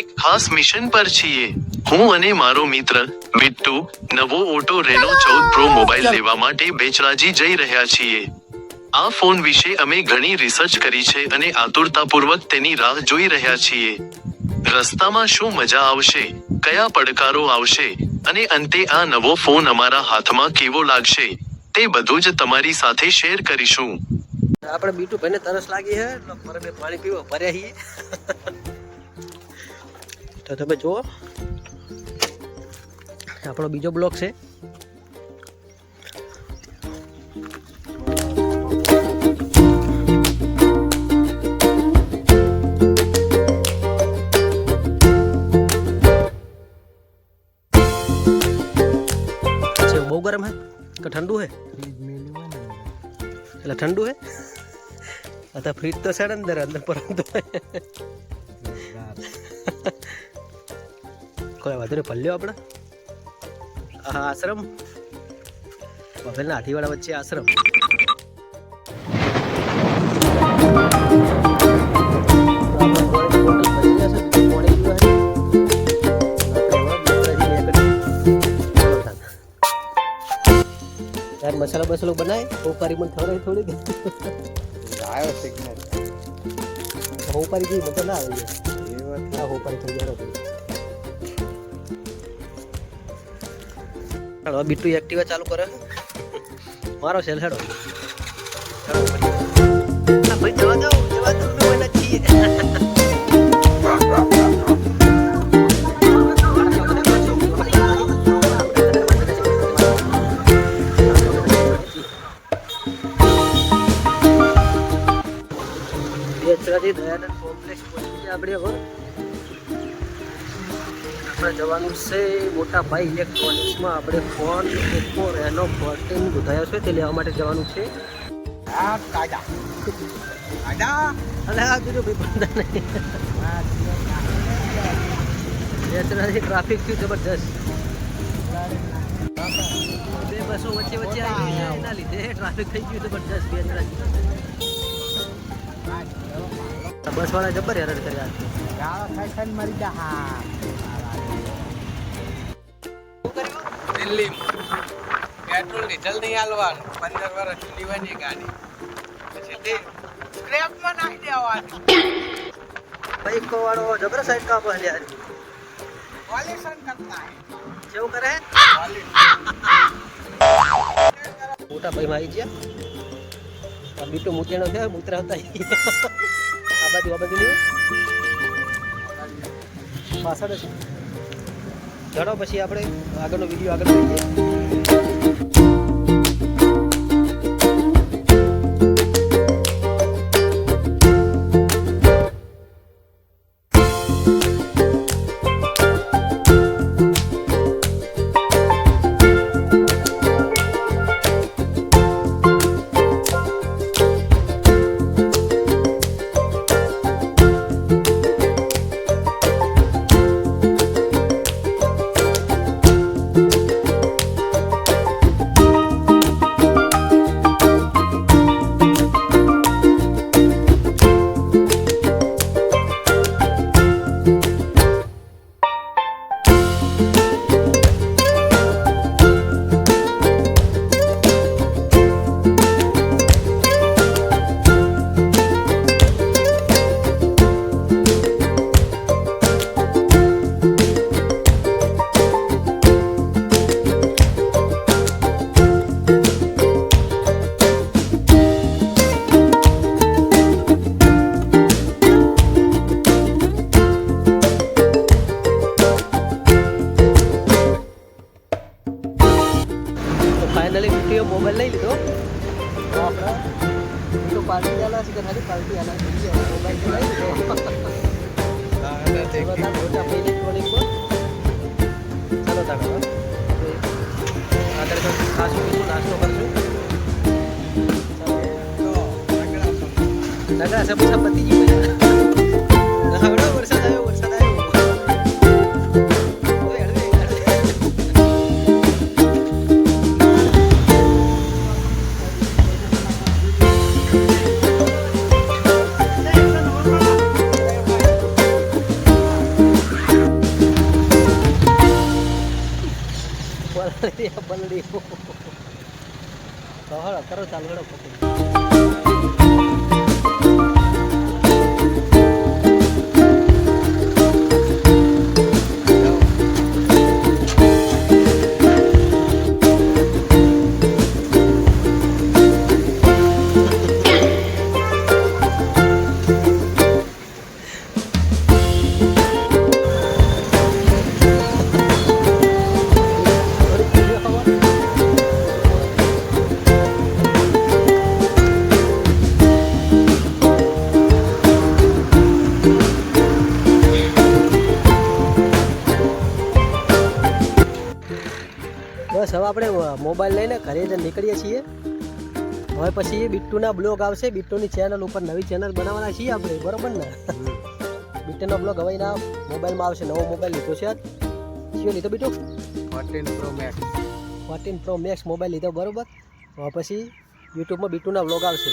એક ખાસ મિશન પર છીએ. હું અને મારો મિત્ર બિટ્ટુ નવો ઓટો રેનો ચૌદ પ્રો મોબાઈલ લેવા માટે બેચરાજી જઈ રહ્યા છીએ. આ ફોન વિશે અમે ઘણી રિસર્ચ કરી છે અને આતુરતાપૂર્વક તેની રાહ જોઈ રહ્યા છીએ. રસ્તામાં શું મજા આવશે કયા પડકારો આવશે અને અંતે આ નવો ફોન અમારા હાથમાં કેવો લાગશે તે બધું જ તમારી સાથે શેર કરીશું. આપણે બીટુ ભાઈને તરસ લાગી હે એટલે પાણી પીવો ભર્યા છીએ તો તમે જુઓ. આપણો બીજો બ્લોક છે. બહુ ગરમ હે કે ઠંડુ હે? એટલે ઠંડુ હે? અત્યારે ફ્રીજ તો છે અંદર અંદર પરંતુ કોઈ વાંધો નહીં આપણે. આ આશ્રમ? બફેલના હાથીવાળા વચ્ચે આશ્રમ. મસાલા બસાલો બનાય ઓકારી મને ખબર થોડી આવ્યો સિગ્નલ હોપારી જેવી મજા ના આવી. આ હોપારી થઈ જાય ચાલો બીટુ એક્ટિવા ચાલુ કરે. મારો સેલ હેડો. ભાઈ, જવા દો જવા દો, અમે કોઈના છીએ. દયાનંદ આપણે હવે આપણે જવાનું છે મોટા ભાઈ ઇલેક્ટ્રોનિક્સમાં આપણે ફોન ઓપ્પો રેનો ફોર્ટીન બધાયો છે તે લેવા માટે જવાનું છે. આ કાયદા. કાયદા? અને આ બીજું ભાઈ બંધા નહીં. બેચરાજી ટ્રાફિક થયું જબરજસ્ત. બે બસો વચ્ચે વચ્ચે આવી ગઈ એના લીધે ટ્રાફિક થઈ ગયું જબરજસ્ત બે બસ વાળા જબર હેરાન કર્યા મરી જા. હા. દિલ્હી પેટ્રોલ ડીઝલ નહીં હાલવાનું. પંદર વર્ષ લેવાની ગાડી. પછી તે સ્ક્રેપમાં નાખી દેવાની. બાઈક વાળો જબર સાઈડ કાપો છે યાર પોલ્યુશન કરતા કેવું કરે? મોટા ભાઈ માં આવી ગયા. બીટો મૂતેણો છે મૂતરા હતા આ બાજુ આ બાજુ પાછળ જ. ચડો પછી આપણે આગળનો વીડિયો આગળ જોઈએ આલા છે કે ખાલી પાર્ટી આલા છે મોબાઈલ લઈ લીધો બધા મોટા ભાઈ ઇલેક્ટ્રોનિકમાં ચાલો તાકો આગળ તો ખાસું બીજું નાસ્તો કરશું નગરા સબ સબ પતી ગયું બલડી બલડી. તો હળો ચાલુ બસ હવે આપણે મોબાઈલ લઈને ઘરે જ નીકળીએ છીએ. હવે પછી બિટ્ટુના બ્લોગ આવશે. બિટ્ટુની ચેનલ ઉપર નવી ચેનલ બનાવવાના છીએ આપણે બરોબર ને? બિટ્ટુનો બ્લોગ હવે એના મોબાઈલમાં આવશે. નવો મોબાઈલ લીધો છે. કયો લીધો બીટુ fourteen pro max fourteen pro max mobile લીધો બરોબર? હવે પછી યુટ્યુબમાં બિટ્ટુના બ્લોગ આવશે.